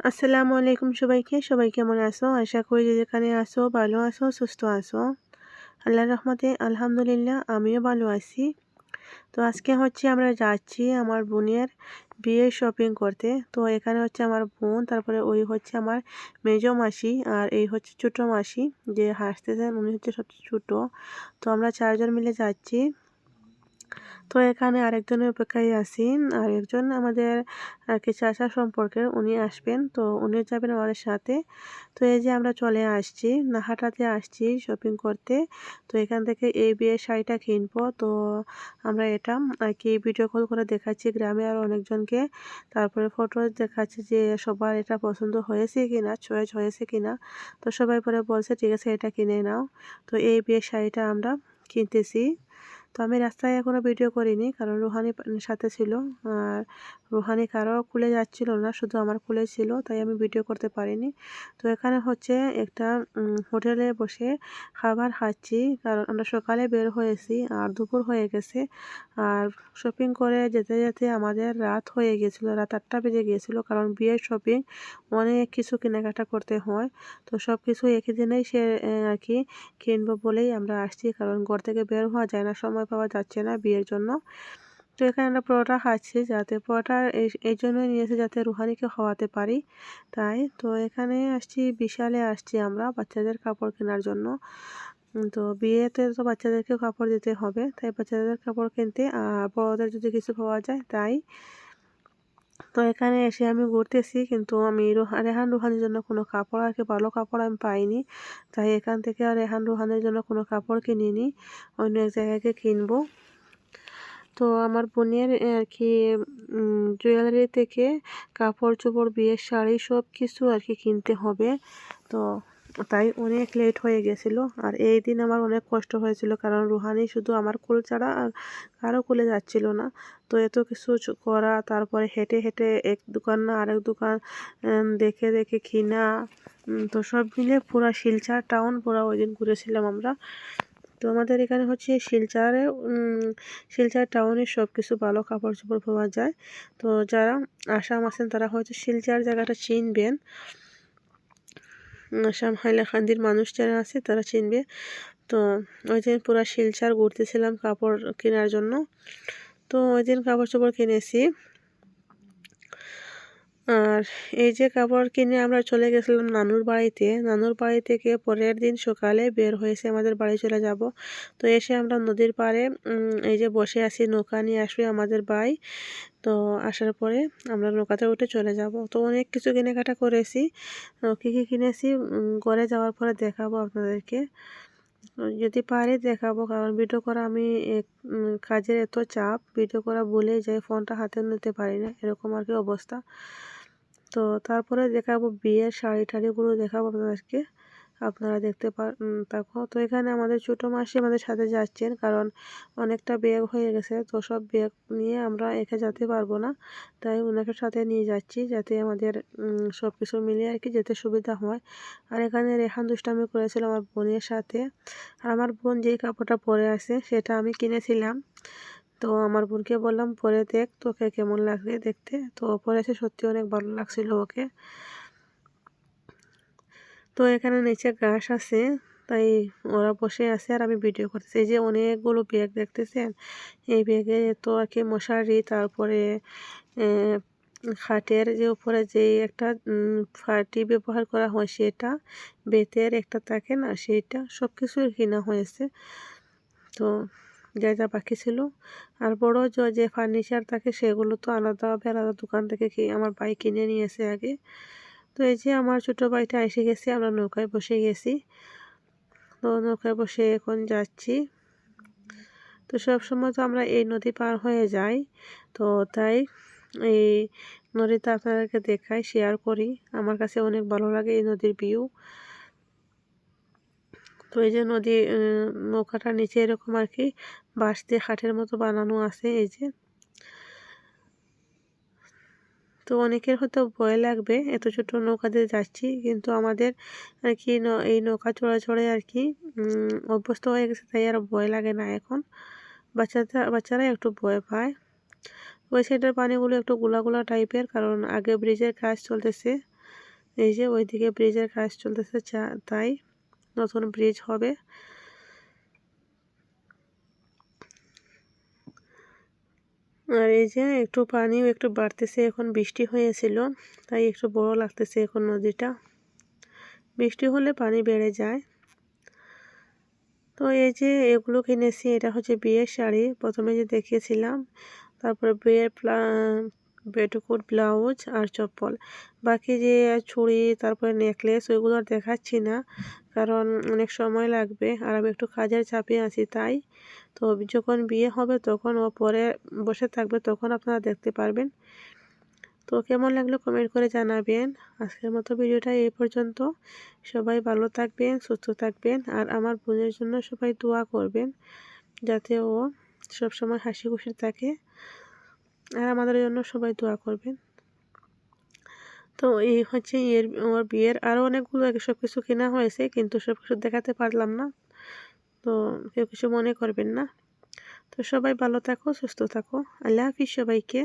আসসালামু আলাইকুম সবাইকে। সবাই কেমন আসো আশা করি যে যেখানে আসো ভালো আসো সুস্থ আসো আল্লাহর রহমতে আলহামদুলিল্লাহ আমিও ভালো আছি। তো আজকে হচ্ছে আমরা যাচ্ছি আমার বোনের বিয়ে শপিং করতে। তো এখানে হচ্ছে আমার বোন, তারপরে ওই হচ্ছে আমার মেজো মাসি আর এই হচ্ছে ছোটো মাসি যে হাসতে হাসতেছেন, উনি হচ্ছে সবচেয়ে ছোটো। তো আমরা চারজন মিলে যাচ্ছি। তো এখানে আরেকজনের অপেক্ষায় আছি। আর একজন আমাদের আর কি চাচা সম্পর্কের উনি আসবেন, তো উনি যাবেন আমাদের সাথে। তো এই যে আমরা চলে আসছি, নাহাটাতে আসছি শপিং করতে। তো এখান থেকে এই বিয়ের শাড়িটা কিনবো। তো আমরা এটা আর কি ভিডিও কল করে দেখাচ্ছি গ্রামে আর অনেকজনকে। তারপরে ফটো দেখাচ্ছি যে সবার এটা পছন্দ হয়েছে কি না চয়েস হয়েছে কি না তো সবাই পরে বলছে, ঠিক আছে, এটা কিনে নাও। তো এই বিয়ের শাড়িটা আমরা কিনতেছি। তো আমি রাস্তায় এখনও ভিডিও করিনি, কারণ রুহানি সাথে ছিল। আর রুহানি কারও খুলে যাচ্ছিল না, শুধু আমার খুলে ছিল, তাই আমি ভিডিও করতে পারিনি। তো এখানে হচ্ছে একটা হোটেলে বসে খাবার খাচ্ছি, কারণ আমরা সকালে বের হয়েছি, আর দুপুর হয়ে গেছে। আর শপিং করে যেতে যেতে আমাদের রাত হয়ে গিয়েছিল রাত আটটা বেজে গিয়েছিল, কারণ বিয়ের শপিং অনেক কিছু কেনাকাটা করতে হয়। তো সব কিছু একই দিনেই সে আর কি কিনবো বলেই আমরা আসছি, কারণ ঘর থেকে বের হওয়া যায় না, সময় পাওয়া যাচ্ছে না বিয়ের জন্য। তো এখানে আমরা পরোটা খাচ্ছি যাতে পরোটা এই জন্যই নিয়েছে যাতে রুহানিকে খাওয়াতে পারি। তাই তো এখানে আসছি, বিশালে আসছি আমরা বাচ্চাদের কাপড় কেনার জন্য। তো বিয়েতে তো বাচ্চাদেরকেও কাপড় দিতে হবে, তাই বাচ্চাদের কাপড় কিনতে, আর বড়দের যদি কিছু পাওয়া যায় তাই তো এখানে এসে আমি ঘুরতেছি, কিন্তু আমি রেহান রুহানের জন্য কোনো কাপড় আর কি ভালো কাপড় আমি পাইনি। তাই এখান থেকে আর রেহান রুহানের জন্য কোনো কাপড় কিনিনি, অন্য এক জায়গাকে কিনবো। তো আমার বোনের আর কি জুয়েলারি থেকে কাপড় চোপড়, বিয়ের শাড়ি সব কিছু আর কি কিনতে হবে। তো তাই অনেক লেট হয়ে গেছিল। আর এই দিন আমার অনেক কষ্ট হয়েছিল, কারণ রুহানি শুধু আমার কুল ছাড়া আর কারও কুলে যাচ্ছিল না। তো এত কিছু করা, তারপরে হেঁটে হেঁটে এক দোকান না আরেক দোকান দেখে দেখে কিনা তো সব মিলে পুরা শিলচর টাউন পুরো ওই দিন ঘুরেছিলাম আমরা। তো আমাদের এখানে হচ্ছে শিলচরে শিলচর টাউনে সব কিছু ভালো কাপড় চোপড় পাওয়া যায়। তো যারা আসাম আছেন তারা হয়তো শিলচর জায়গাটা চিনবেন। আসাম হাইলাকান্দির মানুষ যারা আছে, তারা চিনবে। তো ওই দিন পুরা শিলচার ঘুরতেছিলাম কাপড় কেনার জন্য। তো ওই দিন কাপড় চোপড় কিনেছি। আর এই যে কাপড় কিনে আমরা চলে গেছিলাম নানুর বাড়িতে। নানুর বাড়ি থেকে পরের দিন সকালে বের হয়েছে আমাদের বাড়ি চলে যাব। তো এসে আমরা নদীর পাড়ে এই যে বসে আছি, নৌকা নিয়ে আসবে আমাদের ভাই। তো আসার পরে আমরা নৌকাতে উঠে চলে যাব। তো অনেক কিছু কেনাকাটা করেছি। কী কী কিনেছি? ঘরে যাওয়ার পরে দেখাবো আপনাদেরকে। যদি পারি দেখাবো, কারণ ভিডিও করা আমি কাজের এত চাপ। ভিডিও করা বলেই যাই, ফোনটা হাতে নিতে পারি না, এরকম আর কি অবস্থা। তো তারপরে দেখাবো বিয়ের শাড়ি টাড়িগুলো দেখাবো আপনাদেরকে। আপনারা দেখতে থাকো তো এখানে আমাদের ছোটো মাসি আমাদের সাথে যাচ্ছেন কারণ অনেকটা ব্যাগ হয়ে গেছে, তো সব ব্যাগ নিয়ে আমরা একে যেতে পারব না। তাই ওনাকে সাথে নিয়ে যাচ্ছি যাতে আমাদের সব কিছু মিলিয়ে আর কি যেতে সুবিধা হয়। আর এখানে রেহান দুষ্টামি করেছিল আমার বোনের সাথে। আর আমার বোন যেই কাপড়টা পরে আছে সেটা আমি কিনেছিলাম। তো আমার বোনকে বললাম, পরে দেখ তোকে কেমন লাগবে দেখতে। তো পরে পরেছে সত্যি অনেক ভালো লাগছিল ওকে। তো এখানে নিচে ঘাস আছে, তাই ওরা বসে আছে আর আমি ভিডিও করতেছি। এই যে অনেকগুলো ব্যাগ দেখতেছেন, এই ব্যাগে তো আর কি মশারি, তারপরে খাটের যে উপরে যে একটা ফাটি ব্যবহার করা হয় সেটা, বেতের একটা থাকে না, সেইটা সব কিছুই কিনা হয়েছে। তো যা যা বাকি ছিল। আর বড় যে ফার্নিচার থাকে সেগুলো তো আলাদাভাবে আলাদা দোকান থেকে কি আমার ভাই কিনে নিয়েছে আগে। তো এই যে আমার ছোটো ভাইটা এসে গেছে, আমরা নৌকায় বসে গেছি। তো নৌকায় বসে এখন যাচ্ছি। তো সব সময় তো আমরা এই নদী পার হয়ে যাই। তো তাই এই নদীতে আপনাদেরকে দেখাই শেয়ার করি। আমার কাছে অনেক ভালো লাগে এই নদীর ভিউ তো এই যে নদী নৌকাটা নিচে এরকম আর কি বাঁশ দিয়ে খাটের মতো বানানো আছে এই যে। তো অনেকের হয়তো ভয় লাগবে, এত ছোটো নৌকাতে যাচ্ছি, কিন্তু আমাদের আর কি এই নৌকা চড়ে চড়ে আর কি অভ্যস্ত হয়ে গেছে, তাই আর ভয় লাগে না এখন। বাচ্চাটা বাচ্চারা একটু ভয় পায়। ওই সাইডের পানিগুলো একটু গোলা গোলা টাইপের কারণ আগে ব্রিজের কাজ চলতেছে। এই যে ওইদিকে ব্রিজের কাজ চলতেছে তাই। নতুন ব্রিজ হবে। আর এই যে একটু পানিও একটু বাড়তেছে, এখন বৃষ্টি হয়েছিল, তাই একটু বড় লাগতেছে এখন নদীটা। বৃষ্টি হলে পানি বেড়ে যায়। তো এই যে এগুলো কিনেছি, এটা হচ্ছে বিয়ের শাড়ি, প্রথমে যে দেখিয়েছিলাম, তারপরে বিয়ের বেটুকুট ব্লাউজ আর চপ্পল। বাকি যে ছুরি তারপরে নেকলেস, ওইগুলো আর দেখাচ্ছি না। কারণ অনেক সময় লাগবে আর আমি একটু কাজের চাপে আছি, তাই তো যখন বিয়ে হবে তখন ও পরে বসে থাকবে তখন আপনারা দেখতে পারবেন। তো কেমন লাগল কমেন্ট করে জানাবেন। আজকের মতো ভিডিওটা এই পর্যন্ত। সবাই ভালো থাকবেন, সুস্থ থাকবেন আর আমার বোনের জন্য সবাই দোয়া করবেন যাতে ও সবসময় হাসি খুশি থাকে। আর আমাদের জন্য সবাই দোয়া করবেন। তো এই হচ্ছে এর, ওর বিয়ের আরও অনেকগুলো সব কিছু কেনা হয়েছে, কিন্তু সব কিছু দেখাতে পারলাম না। তো কেউ কিছু মনে করবেন না। তো সবাই ভালো থাকো, সুস্থ থাকো। আল্লাহ হাফিজ সবাইকে।